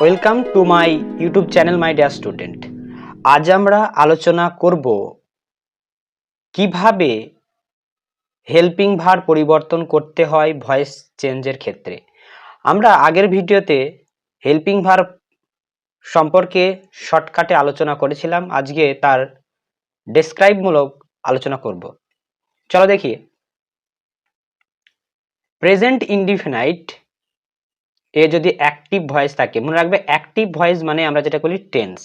Welcome to my YouTube channel my dear student আজ আমরা আলোচনা করব কীভাবে হেল্পিং ভার পরিবর্তন করতে হয় ভয়েস চেঞ্জের ক্ষেত্রে। আমরা আগের ভিডিওতে হেল্পিং ভার সম্পর্কে শর্টকাটে আলোচনা করেছিলাম, আজকে তার ডেসক্রাইবমূলক আলোচনা করব। চলো দেখি। প্রেজেন্ট ইনডিফিনাইট এ যদি অ্যাক্টিভ ভয়েস থাকে, মনে রাখবে অ্যাক্টিভ ভয়েস মানে আমরা যেটা বলি টেন্স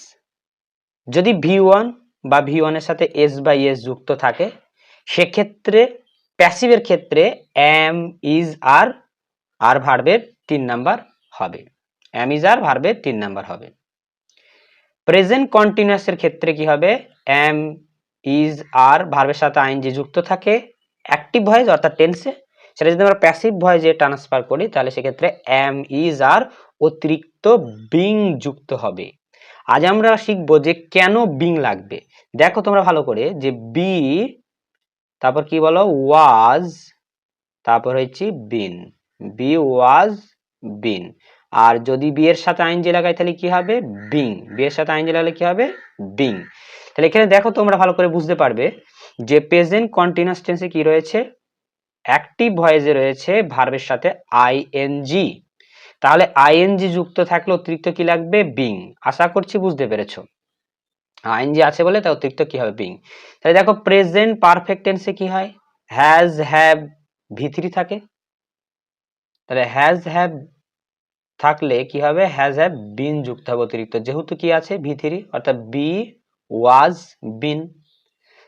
যদি ভি ওয়ান বা ভি ওয়ানের সাথে এস বা এস যুক্ত থাকে, সেক্ষেত্রে প্যাসিভের ক্ষেত্রে এম ইজ আর আর ভার্বের তিন নাম্বার হবে। এম ইজ আর ভার্বের তিন নাম্বার হবে। প্রেজেন্ট কন্টিনিউয়াসের ক্ষেত্রে কি হবে? এম ইজ আর ভার্বের সাথে আইনজি যুক্ত থাকে অ্যাক্টিভ ভয়েস অর্থাৎ টেন্সে সেটা যদি আমরা প্যাসিভ ভয়েসে ট্রান্সফার করি, তাহলে সেক্ষেত্রে এম ইজ আর অতিরিক্ত বিং যুক্ত হবে। আজ আমরা শিখব যে কেন বিং লাগবে। দেখো তোমরা ভালো করে যে বি তারপর কি বলো? ওয়াজ তারপর হচ্ছে বিন বি ওয়াজ বিন আর যদি বি এর সাথে আইনজি লাগাই, তাহলে কি হবে? বিং বি এর সাথে আইনজি লাগালে কি হবে? বিং তাহলে এখানে দেখো তোমরা ভালো করে বুঝতে পারবে যে প্রেজেন্ট কন্টিনিউয়াস টেন্সে কি রয়েছে? অ্যাক্টিভ ভয়েসে রয়েছে ভার্বের সাথে আইএনজি তাহলে আইএনজি যুক্ত থাকলে অতিরিক্ত কি লাগবে? বিং আশা করছি বুঝতে পেরেছ। আইএনজি আছে বলে তা অতিরিক্ত কি হবে? বিং তাহলে দেখো প্রেজেন্ট পারফেক্ট টেন্সে কি হয়? হ্যাজ হ্যাভ ভি থাকে। তাহলে হ্যাজ হ্যাভ থাকলে কি হবে? হ্যাজ হ্যাভ বিন যুক্ত হবে অতিরিক্ত। যেহেতু কি আছে? ভি অর্থাৎ বি ওয়াজ বিন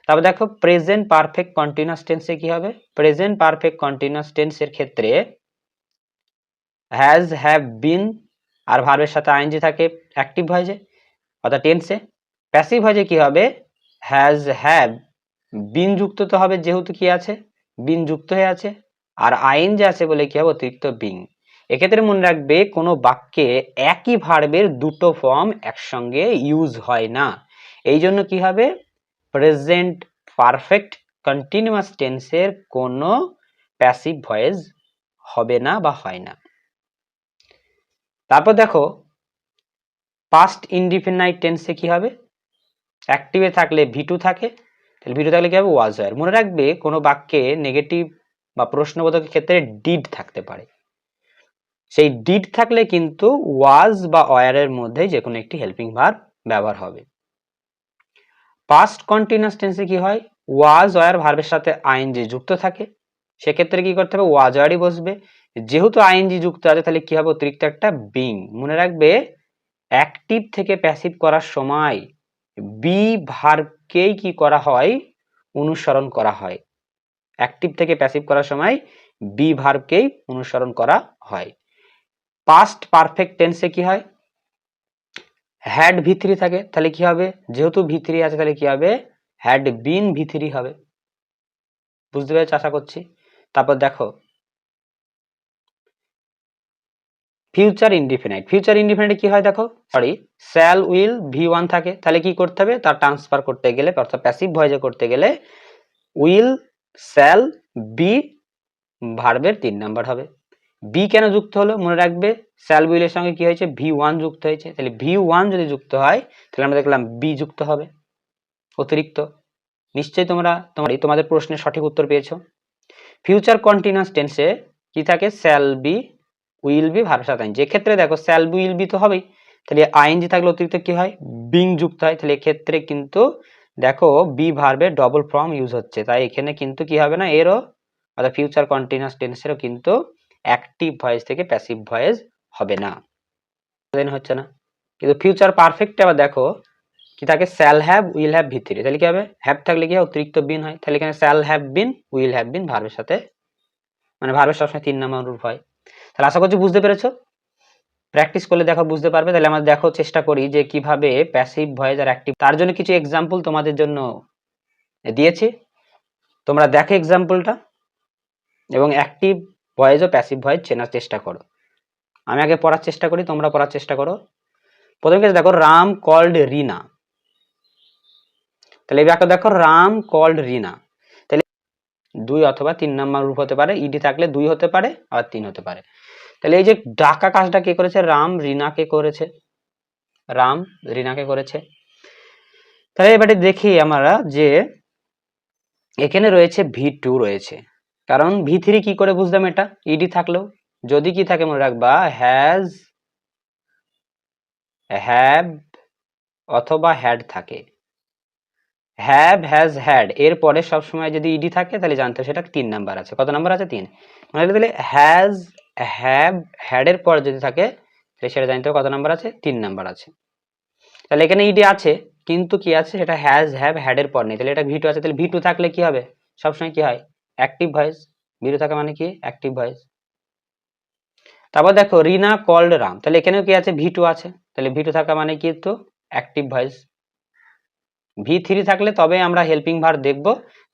তারপর দেখো প্রেজেন্ট পারফেক্ট কন্টিনিউয়াস টেন্সে কি হবে? প্রেজেন্ট পারফেক্ট কন্টিনিউয়াস টেন্সের ক্ষেত্রে হ্যাজ হ্যাভ বিন আর ভার্বের সাথে আইনজি থাকে অ্যাক্টিভ ভয়েসে অর্থাৎ টেন্সে প্যাসিভ ভয়েসে কি হবে? হ্যাজ হ্যাভ বিন যুক্ত তো হবে যেহেতু কি আছে? বিন যুক্ত হয়ে আছে। আর আইন যে আছে বলে কি হবে? অতিরিক্ত বিং এক্ষেত্রে মনে রাখবে কোনো বাক্যে একই ভার্বের দুটো ফর্ম একসঙ্গে ইউজ হয় না। এই জন্য কি হবে? প্রেজেন্ট পারফেক্ট কন্টিনিউয়াস টেন্সের কোনো প্যাসিভ ভয়েস হবে না বা হয় না। তারপর দেখো পাস্ট ইনডিফিনাইট টেন্সে কি হবে? অ্যাক্টিভে থাকলে ভিটু থাকে, তাহলে ভিটু থাকলে কি হবে? ওয়াজ হয় মনে রাখবে, কোনো বাক্যে নেগেটিভ বা প্রশ্নবোধকের ক্ষেত্রে ডিড থাকতে পারে। সেই ডিড থাকলে কিন্তু ওয়াজ বা ওয়ারের মধ্যে যে কোনো একটি হেল্পিং ভার্ব ব্যবহার হবে। পাস্ট কন্টিনিউয়াস টেন্সে কি হয়? ওয়াজ ওয়ার ভার্বের সাথে আইএনজি যুক্ত থাকে। সেক্ষেত্রে কি করতে হবে? ওয়াজ ওয়ারই বসবে। যেহেতু আইএনজি যুক্ত আছে, তাহলে কি হবে? অতিরিক্ত একটা বিং মনে রাখবে অ্যাক্টিভ থেকে প্যাসিভ করার সময় বি ভার্বকেই কি করা হয়? অনুসরণ করা হয়। অ্যাক্টিভ থেকে প্যাসিভ করার সময় বি ভার্বকেই অনুসরণ করা হয়। পাস্ট পারফেক্ট টেন্সে কি হয়? হ্যাড ভিথ্রি থাকে, তাহলে কি হবে? যেহেতু ভিথ্রি আছে, তাহলে কি হবে? হ্যাড বিন ভিথ্রি হবে। বুঝতে পেরেছি? আশা করছি। তারপর দেখো। ফিউচার ইনডিফিনাইট ফিউচার ইনডিফিনাইট কি হয় দেখো? Sorry shall will V one থাকে। তাহলে কি করতে হবে? তার ট্রান্সফার করতে গেলে, অর্থাৎ প্যাসিভ ভয়েসে করতে গেলে উইল স্যাল বি ভার্বের তিন নাম্বার হবে। বি কেন যুক্ত হলো? মনে রাখবে স্যাল উইলের সঙ্গে কি হয়েছে? ভি ওয়ান যুক্ত হয়েছে। তাহলে ভি ওয়ান যদি যুক্ত হয়, তাহলে আমরা দেখলাম বি যুক্ত হবে। অতিরিক্ত। নিশ্চয়ই তোমরা, তোমার তোমাদের প্রশ্নের সঠিক উত্তর পেয়েছ। ফিউচার কন্টিনিউয়াস টেন্সে কি থাকে? Shall be will be verb সাথে যে ক্ষেত্রে দেখো স্যাল বি উইল বি তো হবেই। তাহলে আইএনজি থাকলে অতিরিক্ত কি হয়? বিং যুক্ত হয়। তাহলে এক্ষেত্রে কিন্তু দেখো বি ভার্বের ডবল ফর্ম ইউজ হচ্ছে। তাই এখানে কিন্তু কি হবে না? এরও, অর্থাৎ ফিউচার কন্টিনিউয়াস টেন্সেরও কিন্তু অ্যাক্টিভ ভয়েস থেকে প্যাসিভ ভয়েস হবে না। হচ্ছে না। কিন্তু ফিউচার পারফেক্ট আবার দেখো কি থাকে স্যাল হ্যাভ উইল হ্যাভ ভিতরে তাহলে কি হবে? হ্যাভ থাকলে কি অতিরিক্ত বিন হয়। তাহলে এখানে shall have been will have been ভার্বের সাথে মানে ভার্বের সবসময় তিন নাম্বার রূপ হয়। তাহলে আশা করছি বুঝতে পেরেছ? প্র্যাকটিস করলে দেখো বুঝতে পারবে। তাহলে আমরা দেখো চেষ্টা করি যে কীভাবে প্যাসিভ ভয়েস আর অ্যাক্টিভ তার জন্য কিছু এক্সাম্পল তোমাদের জন্য দিয়েছি। তোমরা দেখো এক্সাম্পলটা এবং অ্যাক্টিভ ভয়েস ও প্যাসিভ ভয়েস চেনার চেষ্টা করো। আমি আগে পড়ার চেষ্টা করি, তোমরা পড়ার চেষ্টা করো। প্রথম কেস দেখো রাম কল্ড রিনা তাহলে এই বাক্য দেখো রাম কল্ড রিনা তাহলে দুই অথবা তিন নাম্বার রূপ হতে পারে ইডি থাকলে দুই হতে পারে আর তিন হতে পারে। তাহলে এই যে ডাকা কাজটা কে করেছে? রাম রিনাকে করেছে। রাম রিনাকে করেছে। তাহলে এবারে দেখি আমরা যে এখানে রয়েছে ভি টু রয়েছে। কারণ ভি থ্রি কি করে বুঝলাম এটা? ইডি থাকলেও। যদি কি থাকে মনে রাখবা হ্যাজ হ্যাভ অথবা হ্যাড থাকে। হ্যাভ হ্যাজ হ্যাড এর পরে সবসময় যদি ইডি থাকে, তাহলে জানতে সেটা তিন নাম্বার আছে। কত নাম্বার আছে? তিন। মানে তাহলে হ্যাজ হ্যাভ হ্যাড এর পর যদি থাকে, তাহলে সেটা জানতে হবে কত নাম্বার আছে? তিন নাম্বার আছে। তাহলে এখানে ইডি আছে, কিন্তু কি আছে? সেটা হ্যাজ হ্যাভ হ্যাড এর পর নেই। তাহলে এটা ভি টু আছে। তাহলে ভি টু থাকলে কি হবে? সবসময় কি হয়? অ্যাক্টিভ ভয়েস ভি থাকা মানে কি? অ্যাক্টিভ ভয়েস তারপর দেখো, রিনা কল্ড রাম। তাহলে এখানেও কি আছে? ভি টু আছে। তাহলে ভি টু থাকা মানে কি তো অ্যাক্টিভ ভয়েস ভি থ্রি থাকলে তবে আমরা হেল্পিং ভার দেখব,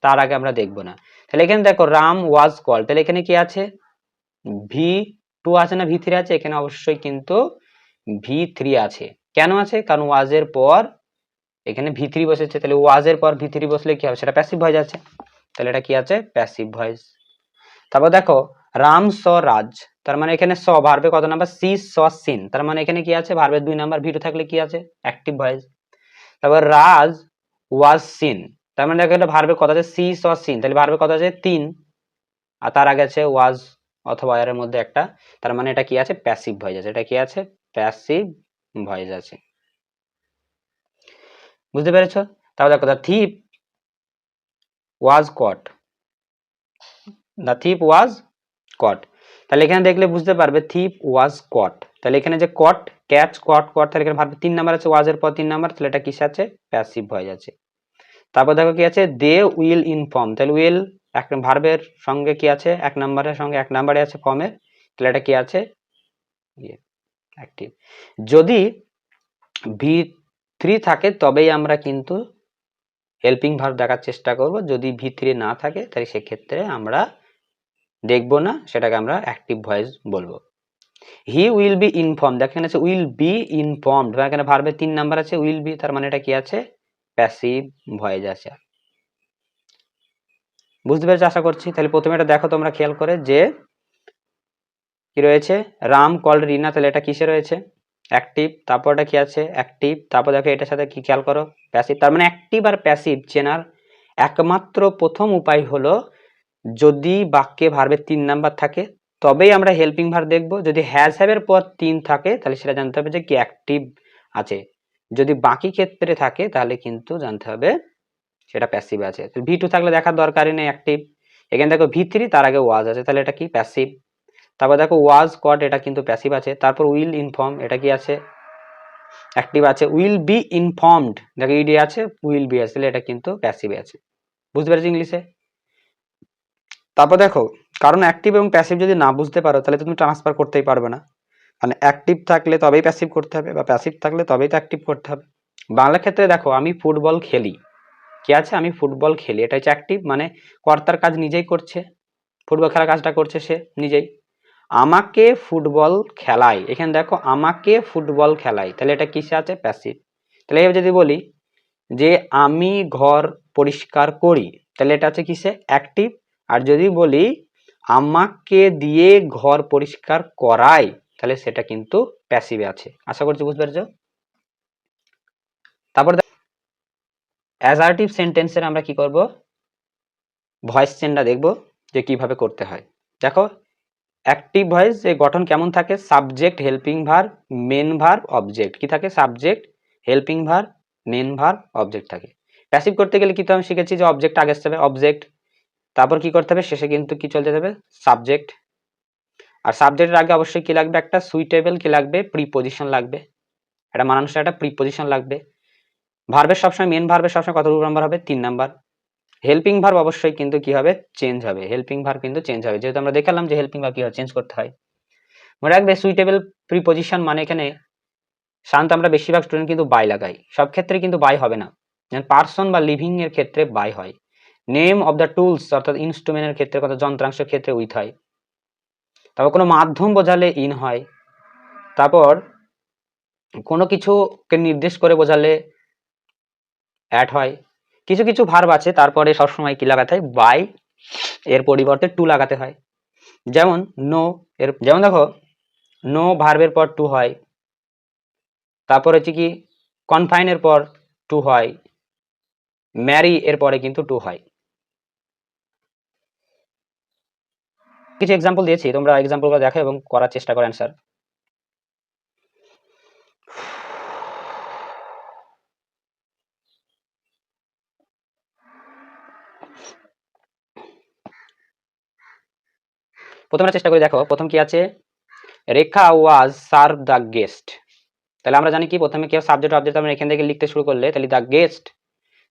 তার আগে আমরা দেখব না। তাহলে এখানে দেখো, রাম ওয়াজ কল তাহলে এখানে কি আছে? ভি টু আছে না? ভি থ্রি আছে? এখানে অবশ্যই কিন্তু ভি থ্রি আছে। কেন আছে? কারণ ওয়াজের পর এখানে ভি থ্রি বসেছে। তাহলে ওয়াজের পর ভি থ্রি বসলে কি হবে? সেটা প্যাসিভ ভয়েস আছে। তাহলে এটা কি আছে? প্যাসিভ ভয়েস তারপর দেখো, রাম স রাজ, তার মানে এখানে স ভার্বে কত নাম্বার সি স সিন, তার মানে এখানে কি আছে? ভার্বের দুই নাম্বার ভি থাকলে কি আছে? অ্যাক্টিভ ভয়েস তারপর রাজ ওয়াজ সিন তার মানে দেখো এটা ভার্বে কত আছে, সি স সিন, তাহলে ভার্বে কত আছে তিন। আর তার আগে আছে ওয়াজ অথবা এর মধ্যে একটা, তার মানে এটা কি আছে? প্যাসিভ ভয়েস আছে। এটা কি আছে? প্যাসিভ ভয়েস আছে। বুঝতে পেরেছ? তাহলে দেখো the thief was caught the thief ওয়াজ কট তাহলে এখানে দেখলে বুঝতে পারবে থিপ ওয়াজ কট তাহলে এখানে যে কট ক্যাচ কট কট তাহলে এখানে ভার্ব তিন নাম্বার আছে ওয়াজের পর তিন নাম্বার, তাহলে এটা কিসে আছে? প্যাসিভ হয়ে যাচ্ছে। তারপর দেখো কি আছে? দে উইল ইনফর্ম তাহলে উইল এক ভার্বের সঙ্গে কি আছে? এক নাম্বারের সঙ্গে এক নাম্বারে আছে ফর্মের তাহলে এটা কি আছে? অ্যাক্টিভ যদি ভি থ্রি থাকে, তবেই আমরা কিন্তু হেল্পিং ভার্ব দেখার চেষ্টা করব। যদি ভি থ্রি না থাকে, তাহলে সেক্ষেত্রে আমরা দেখব না, সেটাকে আমরা অ্যাক্টিভ ভয়েস বলব। হি উইল বি ইনফর্ম দেখেন আছে উইল বি ইনফর্মড এখানে ভার্বের তিন নাম্বার আছে উইল বি তার মানে এটা কি আছে? প্যাসিভ ভয়েস আছে। বুঝতে পেরেছ আশা করছি? তাহলে প্রথমে এটা দেখো তোমরা খেয়াল করে যে কি রয়েছে? রাম কল রিনা, তাহলে এটা কিসে রয়েছে? অ্যাক্টিভ তারপর এটা কি আছে? অ্যাক্টিভ তারপর দেখো এটার সাথে কি খেয়াল করো? প্যাসিভ তার মানে অ্যাক্টিভ আর প্যাসিভ চেনার একমাত্র প্রথম উপায় হলো যদি বাক্যে ভার্বের তিন নাম্বার থাকে, তবেই আমরা হেল্পিং ভার দেখব। যদি হ্যাজ হ্যাভের পর তিন থাকে, তাহলে সেটা জানতে হবে যে কি অ্যাক্টিভ আছে। যদি বাকি ক্ষেত্রে থাকে, তাহলে কিন্তু জানতে হবে সেটা প্যাসিভ আছে। ভি টু থাকলে দেখার দরকারই নেই অ্যাক্টিভ এখানে দেখো ভি থ্রি তার আগে ওয়াজ আছে। তাহলে এটা কি? প্যাসিভ তারপর দেখো ওয়াজ কট এটা কিন্তু প্যাসিভ আছে। তারপর উইল ইনফর্ম এটা কি আছে? অ্যাক্টিভ আছে। উইল বি ইনফর্মড দেখো ইডি আছে উইল বি আছে এটা কিন্তু প্যাসিভ আছে। বুঝতে পেরেছি ইংলিশে তারপর দেখো, কারণ অ্যাক্টিভ এবং প্যাসিভ যদি না বুঝতে পারো, তাহলে তুমি ট্রান্সফার করতেই পারবে না। মানে অ্যাক্টিভ থাকলে তবেই প্যাসিভ করতে হবে, বা প্যাসিভ থাকলে তবেই তো অ্যাক্টিভ করতে হবে। বাংলা ক্ষেত্রে দেখো, আমি ফুটবল খেলি। কি আছে? আমি ফুটবল খেলি। এটা হচ্ছে অ্যাক্টিভ মানে কর্তার কাজ নিজেই করছে। ফুটবল খেলার কাজটা করছে সে নিজেই। আমাকে ফুটবল খেলাই। এখানে দেখো, আমাকে ফুটবল খেলাই। তাহলে এটা কিসে আছে? প্যাসিভ। তাহলে এবার যদি বলি যে আমি ঘর পরিষ্কার করি, তাহলে এটা আছে কিসে? অ্যাক্টিভ। আর যদি বলি আমাকে দিয়ে ঘর পরিষ্কার করাই, তাহলে সেটা কিন্তু প্যাসিভে আছে। আশা করছি বুঝতে পেরেছ? তারপর অ্যাজার্টিভ সেন্টেন্সের আমরা কি করব? ভয়েস চেনটা দেখব যে কীভাবে করতে হয়। দেখো অ্যাক্টিভ ভয়েস এর গঠন কেমন থাকে? Subject helping verb main verb object কি থাকে? Subject helping verb main verb object থাকে। প্যাসিভ করতে গেলে কিন্তু আমি শিখেছি যে অবজেক্ট আগে আসতে হবে অবজেক্ট তারপর কি করতে হবে? শেষে কিন্তু কি চলতে হবে সাবজেক্ট আর সাবজেক্টের আগে অবশ্যই কি লাগবে? একটা সুইটেবল কি লাগবে? প্রিপোজিশন লাগবে। একটা মানুষের একটা প্রিপোজিশন লাগবে। ভার্বের সবসময় মেন ভার্বের সবসময় কত নম্বর হবে? তিন নাম্বার হেল্পিং ভার্ব অবশ্যই কিন্তু কি হবে? চেঞ্জ হবে। হেল্পিং ভার্ব কিন্তু চেঞ্জ হবে। যেহেতু আমরা দেখালাম যে হেল্পিং ভার্ব কীভাবে চেঞ্জ করতে হয়। মনে রাখবে সুইটেবল প্রিপোজিশন মানে এখানে সাধারণত আমরা বেশিরভাগ স্টুডেন্ট কিন্তু বাই লাগাই। সব ক্ষেত্রে কিন্তু বাই হবে না। যেমন পার্সন বা লিভিং এর ক্ষেত্রে বাই হয়। নেম অফ দ্য টুলস অর্থাৎ ইনস্ট্রুমেন্টের ক্ষেত্রে কত যন্ত্রাংশের ক্ষেত্রে উইথ হয়। তারপর কোনো মাধ্যম বোঝালে ইন হয়। তারপর কোনো কিছুকে নির্দেশ করে বোঝালে অ্যাড হয়। কিছু কিছু ভার্ব আছে, তারপরে সবসময় কি লাগাতে হয়? বাই এর পরিবর্তে টু লাগাতে হয়। যেমন নো এর, যেমন দেখো নো ভার্বের পর টু হয়। তারপর হচ্ছে কি কনফাইনের পর টু হয়। ম্যারি এর পরে কিন্তু টু হয়। কিছু এক্সাম্পল দিয়েছি, তোমরা এক্সাম্পলগুলো দেখো এবং করার চেষ্টা করো অ্যান্সার প্রথমে চেষ্টা করে, দেখো, প্রথম কি আছে? Rekha was serve the guest. তাহলে আমরা জানি কি, প্রথমে কি সাবজেক্ট অবজেক্ট আমরা এখান থেকে লিখতে শুরু করলে, তাহলে দ্য গেস্ট,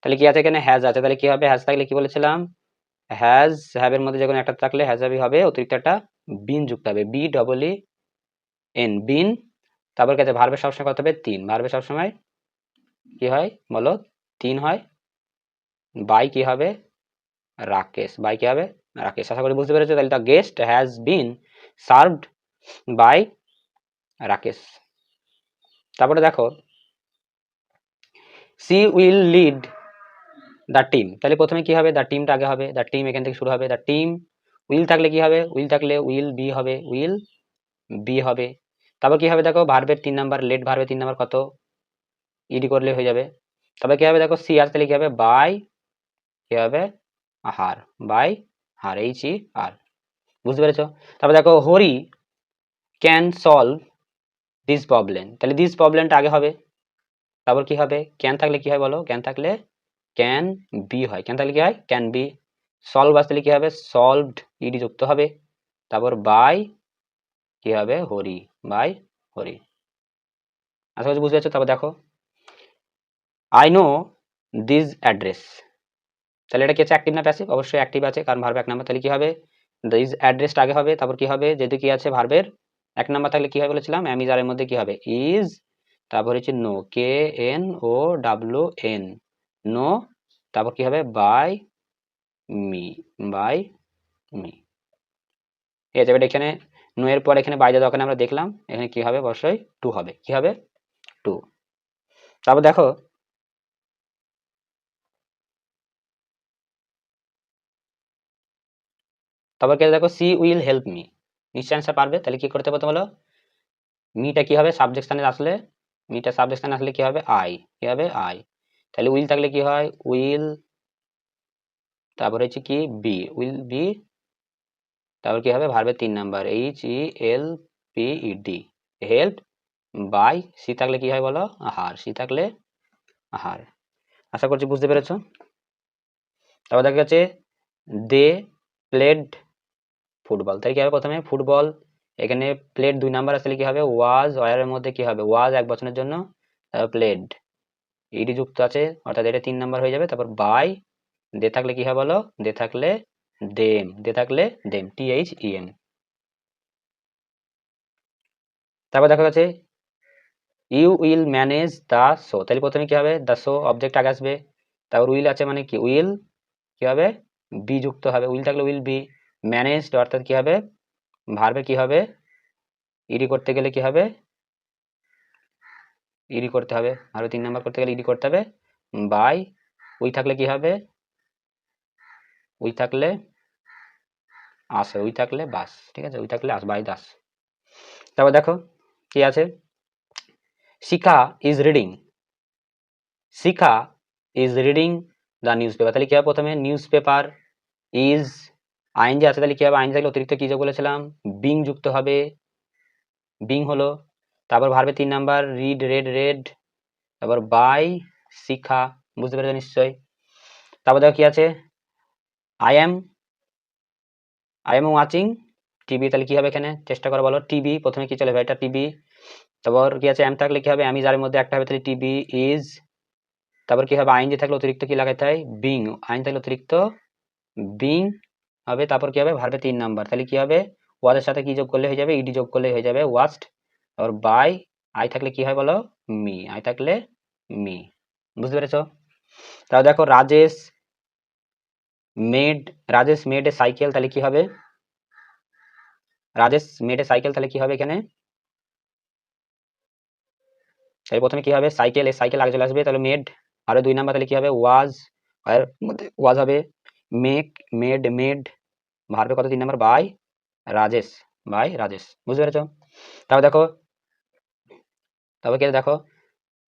তাহলে কি আছে এখানে? হ্যাজ আছে। তাহলে কি হবে? হ্যাজ থাকলে কি বলেছিলাম? হ্যাজ হ্যাভের মধ্যে যখন একটা থাকলে হ্যাজ হ্যাভি হবে, অতিরিক্ত একটা বিন যুক্ত হবে। B double E N been তারপর কি আছে? ভার্বে সবসময় কত হবে? তিন। ভার্বে সবসময় কি হয়? বলো, তিন হয়। বাই কি হবে? রাকেশ। বাই কি হবে? রাকেশ আশা করি বুঝতে পেরেছ, তাহলে the guest has been served by Rakesh. তারপরে দেখো she will lead the team তাহলে প্রথমে কি হবে? দ্য টিমটা আগে হবে। দ্য টিম এখান থেকে শুরু হবে। দ্য টিম উইল থাকলে কি হবে? উইল থাকলে উইল বি হবে। উইল বি হবে। তারপর কি হবে দেখো? ভার্বের তিন নাম্বার লেট ভার্বের তিন নাম্বার কত? ইডি করলে হয়ে যাবে। তবে কি হবে দেখো? সি আর তাহলে কি হবে? বাই কি হবে? Her by her H E আর বুঝতে পেরেছ? তারপর দেখো Hari can solve this problem তাহলে দিস প্রবলেমটা আগে হবে। তারপর কি হবে? ক্যান থাকলে কি হয় বলো? ক্যান থাকলে ক্যান বি হয়। ক্যান থাকলে কি হয়? ক্যান বি সলভ আসলে কি হবে? সলভড ইডি যুক্ত হবে। তারপর বাই কি হবে? হরি বাই হরি। আশা করছি বুঝতে পারছ? তারপর দেখো। আই নো দিস অ্যাড্রেস তাহলে এটা কি আছে অ্যাক্টিভ না প্যাসিভ অবশ্যই অ্যাক্টিভ আছে, কারণ ভার্ব এক নাম্বার তাহলে কি হবে? দিস অ্যাড্রেসটা আগে হবে, তারপর কি হবে? যেহেতু কি আছে ভার্বের এক নাম্বার থাকলে কি হবে বলেছিলাম? অ্যামিজারের মধ্যে কি হবে? ইজ তারপর হচ্ছে know K N O W know no তারপর কি হবে? বাই মি বাই মি আছে এবার এখানে নো এর পর এখানে বাইরে দোকানে আমরা দেখলাম, এখানে কি হবে? অবশ্যই টু হবে। কি হবে? টু তারপর দেখো তারপর কি দেখো সি উইল হেল্প মি নিশ্চয় অ্যান্সার পারবে। তাহলে কি করতে হবে বলো? মিটা কি হবে? সাবজেক্ট স্থানে আসলে মিটা সাবজেক্ট স্থানে আসলে কি হবে? আই কি হবে? আই তাহলে উইল থাকলে কি হয়? উইল তারপর হচ্ছে কি? বি উইল বি তারপর কি হবে? ভার্বের তিন number H E L P E D help by she থাকলে কি হয় বলো? আহার সি থাকলে আহার আশা করছি বুঝতে পেরেছ? তারপর দেখা যাচ্ছে দে প্লেড ফুটবল। তাই কি হবে প্রথমে? ফুটবল, এখানে প্লেট দুই নাম্বার আসলে কি হবে? ওয়াজ ওয়ারের মধ্যে কি হবে? ওয়াজ এক বছরের জন্য, তারপর প্লেড ইডি যুক্ত আছে, অর্থাৎ এটা তিন নাম্বার হয়ে যাবে, তারপর বাই দে থাকলে কি হবে বলো? দে থাকলে দেম দে থাকলে them T H E M তারপর দেখা যাচ্ছে you will manage the show তাহলে প্রথমে কি হবে? দ্য শো অবজেক্ট আগে আসবে। তারপর উইল আছে মানে কি? উইল কি হবে? বি যুক্ত হবে। উইল থাকলে উইল বি ম্যানেজড অর্থাৎ কি হবে? ভার্বে কি হবে? ইডি করতে গেলে কি হবে? ইডি করতে হবে। আরও তিন নাম্বার করতে গেলে ইডি করতে হবে। বাই উই থাকলে কি হবে? উই থাকলে আসে উই থাকলে বাস ঠিক আছে? উই থাকলে আস বাই দাস তারপর দেখো, কি আছে? Shikha is reading Shikha is reading the news paper তাহলে কি হবে প্রথমে? নিউজ পেপার ইজ আইন যে আছে তাহলে কি হবে আইন থাকলে অতিরিক্ত কি যোগ বলেছিলাম? বিং যুক্ত হবে। বিং হলো, তারপর ভার্বে তিন নাম্বার রিড রেড রেড তারপর বাই শিখা, বুঝতে পেরেছ নিশ্চয়ই? তারপর দেখো কি আছে? I am I am watching TV তাহলে কি হবে এখানে? চেষ্টা করো বলো টিভি প্রথমে কি চলে এটা টিভি তারপর কি আছে? এম থাকলে কি হবে? আমি যার মধ্যে একটা হবে, তাহলে টিভি ইজ তারপর কি হবে? আইন যে থাকলে অতিরিক্ত কি লাগাইতে হয়? বিং আইন থাকলে অতিরিক্ত বিং হবে, তারপর কি হবে? ভার্বে তিন নাম্বার তাহলে কি হবে? ওয়াজের সাথে কি যোগ করলে হয়ে যাবে? ইডি যোগ করলে হয়ে যাবে ওয়াস্ট তারপর বাই আই থাকলে কি হয় বলো? মি আই থাকলে মি বুঝতে পেরেছ? তাহলে দেখো, Rajesh made Rajesh made a cycle তাহলে কি হবে? রাজেশ মেড এ সাইকেল তাহলে কি হবে এখানে? তাহলে প্রথমে কি হবে? সাইকেল এ সাইকেল আগে চলে আসবে। তাহলে মেড আরও দুই নাম্বার তাহলে কি হবে? ওয়াজ এর মধ্যে ওয়াজ হবে। মেক মেড মেড ভার্বে কত? তিন number by Rajesh by Rajesh. বুঝতে পেরেছ? তারপর দেখো, তারপর কি দেখো?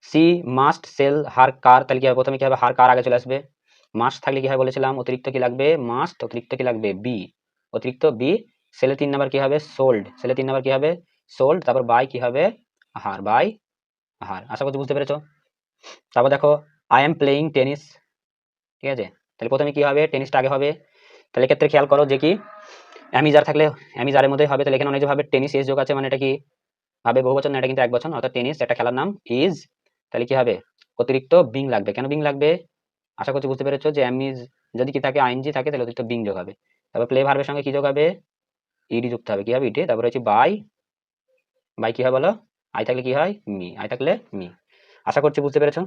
She must sell her car, তাহলে কি হবে? প্রথমে কি হবে? হার কার আগে চলে আসবে। মাস্ট থাকলে কি হবে বলেছিলাম? অতিরিক্ত কি লাগবে? মাস্ট, অতিরিক্ত কি লাগবে? বি। অতিরিক্ত বি। সেলে তিন নাম্বার কি হবে? সোল্ড। সেলে তিন নাম্বার কি হবে? সোল্ড। তারপর বাই কি হবে? হার, বাই হার। আশা করছি বুঝতে পেরেছ? তারপর দেখো আই এম প্লেয়িং টেনিস ঠিক আছে? তাহলে প্রথমে কি হবে? টেনিসটা আগে হবে। তাহলে ক্ষেত্রে খেয়াল করো যে কি, অ্যামিজার থাকলে অ্যামিজারের মধ্যে হবে। তাহলে এখানে অনেক ভাবে টেনিস এস যোগ আছে মানে এটা কি ভাবে বহু বছর না, এটা কিন্তু এক বছর অর্থাৎ টেনিস, একটা খেলার নাম ইজ তাহলে কি হবে? অতিরিক্ত বিং লাগবে। কেন বিং লাগবে? আশা করছি বুঝতে পেরেছ যে অ্যামিজ, যদি কি থাকে আইনজি থাকে, তাহলে অতিরিক্ত বিং যোগ হবে। তারপর প্লে ভার্বের সঙ্গে কি যোগ হবে? ইডি যুক্ত হবে। কি হবে? ইডি তারপরে হচ্ছে বাই বাই কি হয় বলো? আই থাকলে কি হয়? মি আই থাকলে মি আশা করছি বুঝতে পেরেছ?